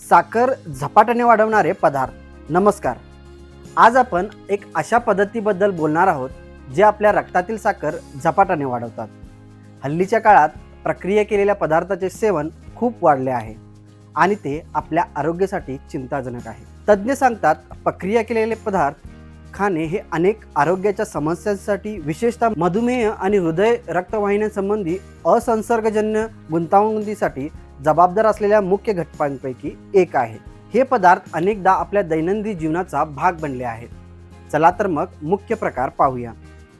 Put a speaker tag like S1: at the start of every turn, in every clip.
S1: साखर झपाट्याने वाढवणारे पदार्थ. नमस्कार. आज आपण एक अशा पद्धतीबद्दल बोलणार आहोत जे आपल्या रक्तातील साखर झपाट्याने वाढवतात. हल्लीच्या काळात प्रक्रिया केलेल्या पदार्थाचे सेवन खूप वाढले आहे आणि ते आपल्या आरोग्यासाठी चिंताजनक आहे. तज्ज्ञ सांगतात प्रक्रिया केलेले पदार्थ खाणे हे अनेक आरोग्याच्या समस्यांसाठी विशेषतः मधुमेह आणि हृदय रक्तवाहिन्यांसंबंधी असंसर्गजन्य गुंतागुंतीसाठी जबाबदार असलेल्या मुख्य घटकांपैकी एक आहे. हे पदार्थ अनेकदा आपल्या दैनंदिन जीवनाचा भाग बनले आहेत. चला तर मग मुख्य प्रकार पाहूया.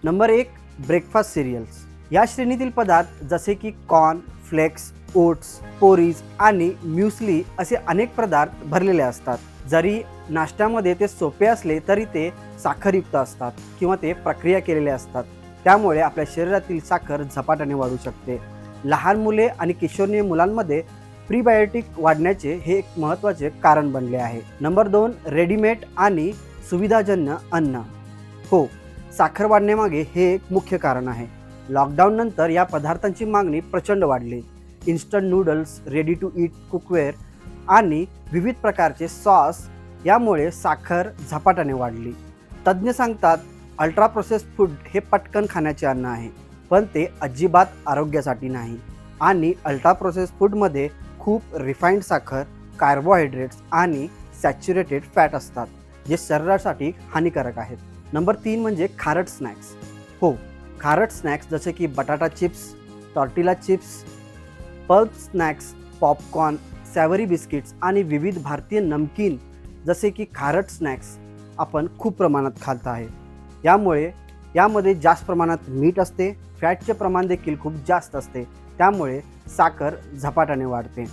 S1: नंबर एक ब्रेकफास्ट सिरियल्स या श्रेणीतील पदार्थ जसे की कॉर्न फ्लेक्स ओट्स पोरीज आणि म्युस्ली असे अनेक पदार्थ भरलेले असतात. जरी नाश्त्यामध्ये ते सोपे असले तरी ते साखरयुक्त असतात किंवा ते प्रक्रिया केलेले असतात. त्यामुळे आपल्या शरीरातील साखर झपाट्याने वाढू शकते. लहान मुले आणि किशोरनीय मुलांमध्ये प्रीबायोटिक वाढण्याचे हे एक महत्त्वाचे कारण बनले आहे. नंबर दोन रेडीमेड आणि सुविधाजन्य अन्न. हो साखर वाढण्यामागे हे एक मुख्य कारण आहे. लॉकडाऊननंतर या पदार्थांची मागणी प्रचंड वाढली. Instant noodles ready to eat cookware आणि विविध प्रकारचे सॉस यामुळे साखर झपाट्याने वाढली. तज्ज्ञ सांगतात अल्ट्रा प्रोसेस फूड हे पटकन खाण्याचे अन्न आहे. पण ते अजिबात आरोग्यासाठी नाही. आणि अल्ट्रा प्रोसेस फूडमध्ये खूप रिफाईंड साखर कार्बोहायड्रेट्स आणि सॅच्युरेटेड फॅट असतात जे शरीरासाठी हानिकारक आहेत. नंबर तीन म्हणजे खारट स्नॅक्स. हो खारट स्नॅक्स जसे की बटाटा chips tortilla chips pulp snacks popcorn savoury biscuits आणि विविध भारतीय नमकीन जसे की खारट स्नॅक्स आपण खूप प्रमाणात खात आहे. यामुळे यामध्ये जास्त प्रमाणात मीठ असते फॅटचे प्रमाण देखील खूप जास्त असते. त्यामुळे साखर झपाट्याने वाढते.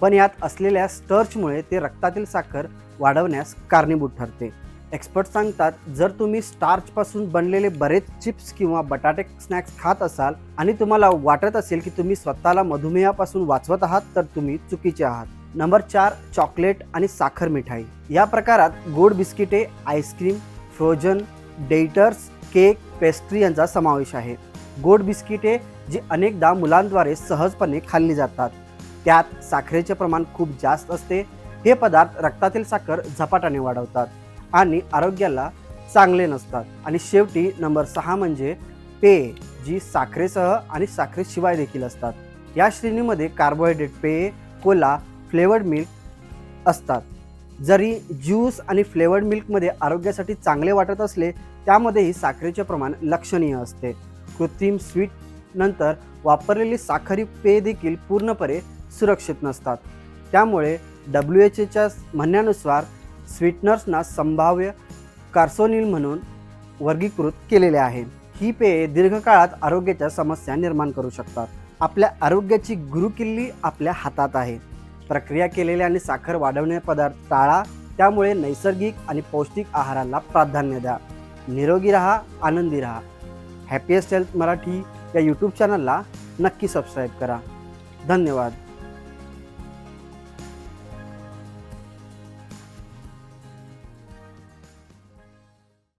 S1: पण यात असलेल्या स्टर्चमुळे ते रक्तातील साखर वाढवण्यास कारणीभूत ठरते. एक्सपर्ट सांगतात जर तुम्ही स्टार्चपासून बनलेले बरेच चिप्स किंवा बटाटे स्नॅक्स खात असाल आणि तुम्हाला वाटत असेल की तुम्ही स्वतःला मधुमेहापासून वाचवत आहात तर तुम्ही चुकीचे आहात. नंबर चार चॉकलेट आणि साखर मिठाई. या प्रकारात गोड बिस्किटे ice cream frozen desserts cake pastry यांचा समावेश आहे. गोड बिस्किटे जी अनेकदा मुलांद्वारे सहजपणे खाल्ली जातात. त्यात साखरेचे प्रमाण खूप जास्त असते. हे पदार्थ रक्तातील साखर झपाट्याने वाढवतात आणि आरोग्याला चांगले नसतात. आणि शेवटी नंबर सहा म्हणजे पेय जी साखरेसह आणि साखरेशिवाय देखील असतात. या श्रेणीमध्ये कार्बोहायड्रेट पेय कोला फ्लेवर्ड मिल्क असतात. जरी ज्यूस आणि फ्लेवर्ड मिल्कमध्ये आरोग्यासाठी चांगले वाटत असले त्यामध्येही साखरेचे प्रमाण लक्षणीय असते. कृत्रिम स्वीट नंतर वापरलेली साखरी पेय देखील पूर्णपणे सुरक्षित नसतात. त्यामुळे डब्ल्यू एच एच्या म्हणण्यानुसार स्वीटनर्सना संभाव्य कार्सोनिल म्हणून वर्गीकृत केलेले आहे. ही पेये दीर्घकाळात आरोग्याच्या समस्या निर्माण करू शकतात. आपल्या आरोग्याची गुरुकिल्ली आपल्या हातात आहे. प्रक्रिया केलेल्या आणि साखर वाढवणे पदार्थ टाळा त्यामुळे नैसर्गिक आणि पौष्टिक आहाराला प्राधान्य द्या. निरोगी राहा आनंदी राहा. हॅपीएस्ट हेल्थ मराठी या यूट्यूब चॅनलला नक्की सबस्क्राईब करा. धन्यवाद.